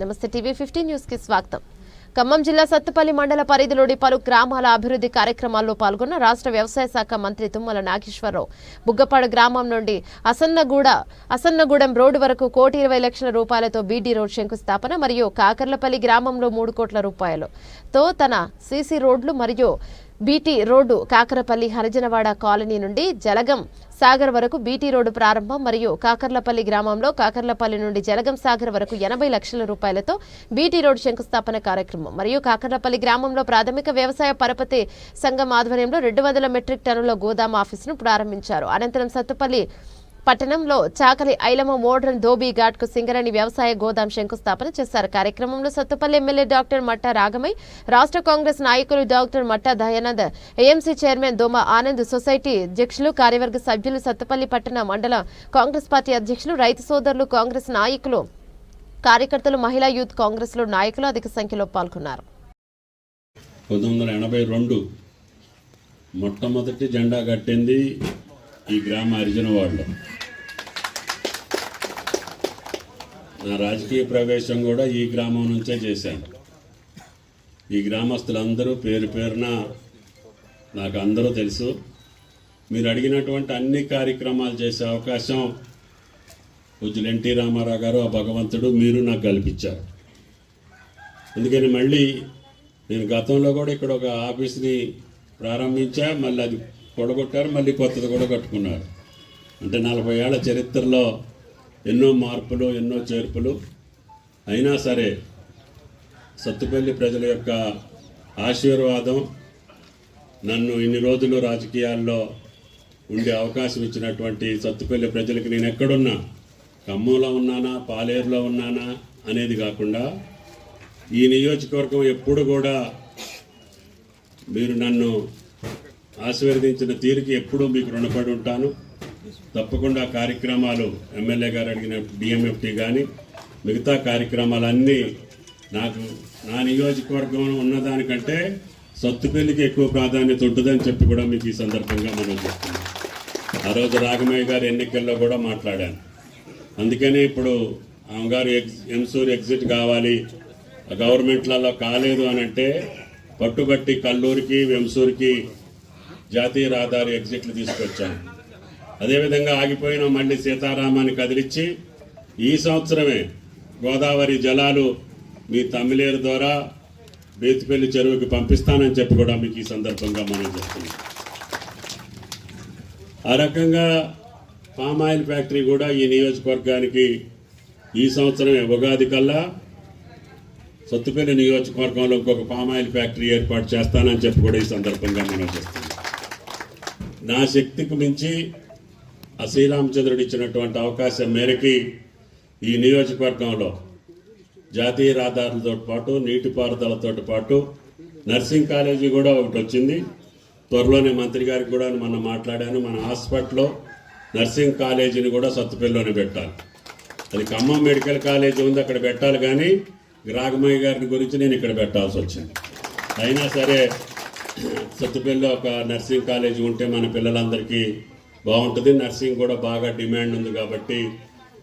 నమస్తే TV fifteen న్యూస్కి స్వాగతం. ఖమ్మం జిల్లా సత్తుపల్లి మండల పరిధిలోని పలు గ్రామాల అభివృద్ధి కార్యక్రమాల్లో పాల్గొన్న రాష్ట్ర వ్యవసాయ శాఖ మంత్రి తుమ్మల నాగేశ్వరరావు. బుగ్గపాడు గ్రామం నుండి అసన్నగూడ అసన్నగూడెం రోడ్డు వరకు కోటి ఇరవై లక్షల రూపాయలతో బీడీ రోడ్ శంకుస్థాపన మరియు కాకర్లపల్లి గ్రామంలో మూడు కోట్ల రూపాయలతో తన సీసీ రోడ్లు మరియు BT road Kakarapalli Harijanawada colony నుండి జలగం సాగర్ వరకు బీటీ రోడ్డు ప్రారంభం మరియు కాకర్లపల్లి గ్రామంలో కాకర్లపల్లి నుండి జలగం సాగర్ వరకు ఎనభై లక్షల రూపాయలతో బీటీ రోడ్డు శంకుస్థాపన కార్యక్రమం మరియు కాకర్లపల్లి గ్రామంలో ప్రాథమిక వ్యవసాయ పరపతి సంఘం ఆధ్వర్యంలో రెండు వందల మెట్రిక్ టన్నుల గోదాం ఆఫీసును ప్రారంభించారు. అనంతరం సత్తుపల్లి పట్టణంలో చాకలి ఐలమ్మ మోడ్రన్ ధోబీ ఘాట్కు సింగరేణి వ్యవసాయ గోదాం శంకుస్థాపన చేశారు. కార్యక్రమంలో సత్తుపల్లి ఎమ్మెల్యే డాక్టర్ మట్టా రాగమై రాష్ట్ర కాంగ్రెస్ నాయకులు doctor Matta Dayanand AMC chairman Doma Anand society అధ్యక్షులు కార్యవర్గ సభ్యులు సత్తుపల్లి పట్టణ మండల కాంగ్రెస్ పార్టీ అధ్యక్షులు రైతు సోదరులు కాంగ్రెస్ నాయకులు కార్యకర్తలు మహిళా యూత్ కాంగ్రెస్లో నాయకులు అధిక సంఖ్యలో పాల్గొన్నారు. మొట్టమొదటి జెండా కట్టింది ఈ గ్రామ హరిజన వాళ్ళు. నా రాజకీయ ప్రవేశం కూడా ఈ గ్రామం నుంచే చేశాను ఈ గ్రామస్తులందరూ పేరు పేరున నాకు అందరూ తెలుసు. మీరు అడిగినటువంటి అన్ని కార్యక్రమాలు చేసే అవకాశం పూజలు ఎన్టీ రామారావు గారు ఆ భగవంతుడు మీరు నాకు కల్పించారు. అందుకని మళ్ళీ నేను గతంలో కూడా ఇక్కడ ఒక ఆఫీస్ని ప్రారంభించా మళ్ళీ అది పొడగొట్టారు మళ్ళీ కొత్తది కూడా కట్టుకున్నారు. అంటే నలభై ఏళ్ళ చరిత్రలో ఎన్నో మార్పులు ఎన్నో చేర్పులు. అయినా సరే సత్తుపల్లి ప్రజల యొక్క ఆశీర్వాదం నన్ను ఇన్ని రోజులు రాజకీయాల్లో ఉండే అవకాశం ఇచ్చినటువంటి సత్తుపల్లి ప్రజలకి నేను ఎక్కడున్నా? ఖమ్మంలో ఉన్నానా? పాలేరులో ఉన్నానా? అనేది కాకుండా ఈ నియోజకవర్గం ఎప్పుడు కూడా మీరు నన్ను ఆశీర్వదించిన తీరుకి ఎప్పుడూ మీకు రుణపడి ఉంటాను. తప్పకుండా కార్యక్రమాలు ఎమ్మెల్యే గారు అడిగిన డిఎంఎఫ్టీ కానీ మిగతా కార్యక్రమాలన్నీ నాకు నా నియోజకవర్గం ఉన్నదానికంటే సత్తుపల్లికి ఎక్కువ ప్రాధాన్యత ఉంటుందని చెప్పి కూడా మీకు ఈ సందర్భంగా మనం చెప్తున్నాం. ఆ రోజు రాఘమయ్య గారి ఎన్నికల్లో కూడా మాట్లాడాను అందుకనే ఇప్పుడు ఆమె గారు ఎగ్జ్ ఎంసూర్ ఎగ్జిట్ కావాలి గవర్నమెంట్లలో కాలేదు అని అంటే పట్టుబట్టి కల్లూరికి వెంసూరికి జాతీయ రహదారి ఎగ్జిట్లు తీసుకొచ్చాను అదేవిధంగా ఆగిపోయిన మళ్ళీ సీతారామాన్ని కదిలిచ్చి ఈ సంవత్సరమే గోదావరి జలాలు మీ తమిళేరు ద్వారా బేతిపల్లి చెరువుకి పంపిస్తానని చెప్పి కూడా మీకు ఈ సందర్భంగా మనం చెప్తున్నాం. ఆ రకంగా పామ్ ఆయిల్ ఫ్యాక్టరీ కూడా ఈ నియోజకవర్గానికి ఈ సంవత్సరమే ఉగాది కల్లా సొత్తుపల్లి నియోజకవర్గంలో ఇంకొక పామాయిల్ ఫ్యాక్టరీ ఏర్పాటు చేస్తానని చెప్పి కూడా ఈ సందర్భంగా మనం చెప్తున్నాం. నా శక్తికి మించి ఆ శ్రీరామచంద్రుడు ఇచ్చినటువంటి అవకాశం మేరకి ఈ నియోజకవర్గంలో జాతీయ రహదారులతో పాటు నీటిపారుదలతో పాటు నర్సింగ్ కాలేజీ కూడా ఒకటి వచ్చింది. త్వరలోనే మంత్రి గారికి కూడా మనం మాట్లాడాను. మన హాస్పిటల్లో నర్సింగ్ కాలేజీని కూడా సత్తుపల్లిలోనే పెట్టాలి. అది ఖమ్మం మెడికల్ కాలేజీ ఉంది అక్కడ పెట్టాలి కానీ రాగమయ్య గారిని గురించి నేను ఇక్కడ పెట్టాల్సి వచ్చింది. అయినా సరే సత్తుపల్లిలో ఒక నర్సింగ్ కాలేజీ ఉంటే మన పిల్లలందరికీ బాగుంటుంది. నర్సింగ్ కూడా బాగా డిమాండ్ ఉంది కాబట్టి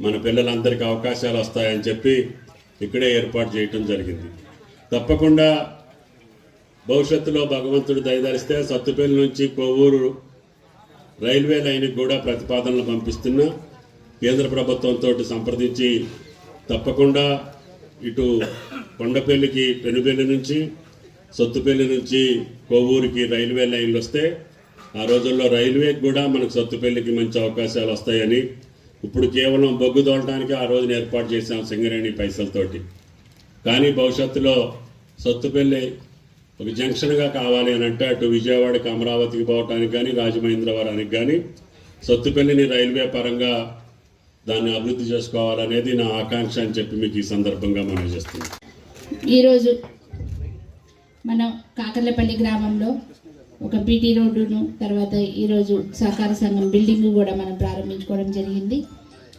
మన పిల్లలందరికీ అవకాశాలు వస్తాయని చెప్పి ఇక్కడే ఏర్పాటు చేయటం జరిగింది. తప్పకుండా భవిష్యత్తులో భగవంతుడు దయదలిస్తే సత్తుపల్లి నుంచి కొవ్వూరు రైల్వే లైన్కి కూడా ప్రతిపాదనలు పంపిస్తున్నా. కేంద్ర ప్రభుత్వంతో సంప్రదించి తప్పకుండా ఇటు కొండపల్లికి పెనుపల్లి నుంచి సొత్తుపల్లి నుంచి కొవ్వూరికి రైల్వే లైన్లు వస్తే ఆ రోజుల్లో రైల్వేకి కూడా మనకు సత్తుపల్లికి మంచి అవకాశాలు వస్తాయని ఇప్పుడు కేవలం బొగ్గు తోలడానికి ఆ రోజున ఏర్పాటు చేశాం సింగరేణి పైసలతోటి. కానీ భవిష్యత్తులో సత్తుపల్లి ఒక జంక్షన్గా కావాలి అని అంటే అటు విజయవాడకి అమరావతికి పోవటానికి కానీ రాజమహేంద్రవరానికి కానీ సత్తుపల్లిని రైల్వే పరంగా దాన్ని అభివృద్ధి చేసుకోవాలనేది నా ఆకాంక్ష అని చెప్పి మీకు ఈ సందర్భంగా మనం చేస్తున్నాం ఈరోజు మనం కాకర్లపల్లి గ్రామంలో ఒక పీటీ రోడ్డును తర్వాత ఈరోజు సహకార సంఘం బిల్డింగ్ కూడా మనం ప్రారంభించుకోవడం జరిగింది.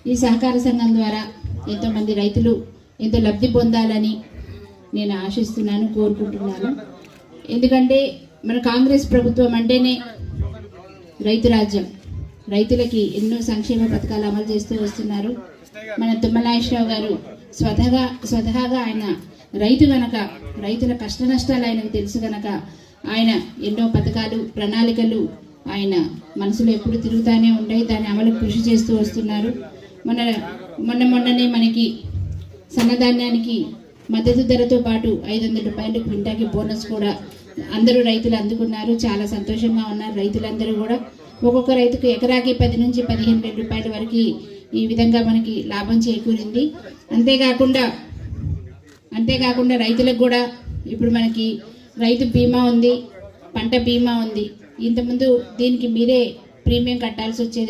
ఈ సహకార సంఘం ద్వారా ఎంతోమంది రైతులు ఎంతో లబ్ధి పొందాలని నేను ఆశిస్తున్నాను కోరుకుంటున్నాను. ఎందుకంటే మన కాంగ్రెస్ ప్రభుత్వం అంటేనే రైతు రాజ్యం. రైతులకి ఎన్నో సంక్షేమ పథకాలు అమలు చేస్తూ వస్తున్నారు. మన తుమ్మనాగేశ్వరరావు గారు స్వతహగా స్వతహాగా ఆయన రైతు గనక రైతుల కష్ట నష్టాలు ఆయనకు తెలుసు గనక ఆయన ఎన్నో పథకాలు ప్రణాళికలు ఆయన మనసులో ఎప్పుడు తిరుగుతూనే ఉంటాయి. దాని అమలు కృషి చేస్తూ వస్తున్నారు. మొన్న మొన్న మొన్ననే మనకి సన్నధాన్యానికి మద్దతు ధరతో పాటు ఐదు వందల రూపాయలు క్వింటాకి బోనస్ కూడా అందరూ రైతులు అందుకున్నారు. చాలా సంతోషంగా ఉన్నారు రైతులందరూ కూడా. ఒక్కొక్క రైతుకు ఎకరాకి పది నుంచి పదిహేను వేల రూపాయల వరకు ఈ విధంగా మనకి లాభం చేకూరింది. అంతేకాకుండా అంతేకాకుండా రైతులకు కూడా ఇప్పుడు మనకి రైతు బీమా ఉంది పంట బీమా ఉంది. ఇంతకుముందు దీనికి మీరే ప్రీమియం కట్టాల్సి వచ్చేది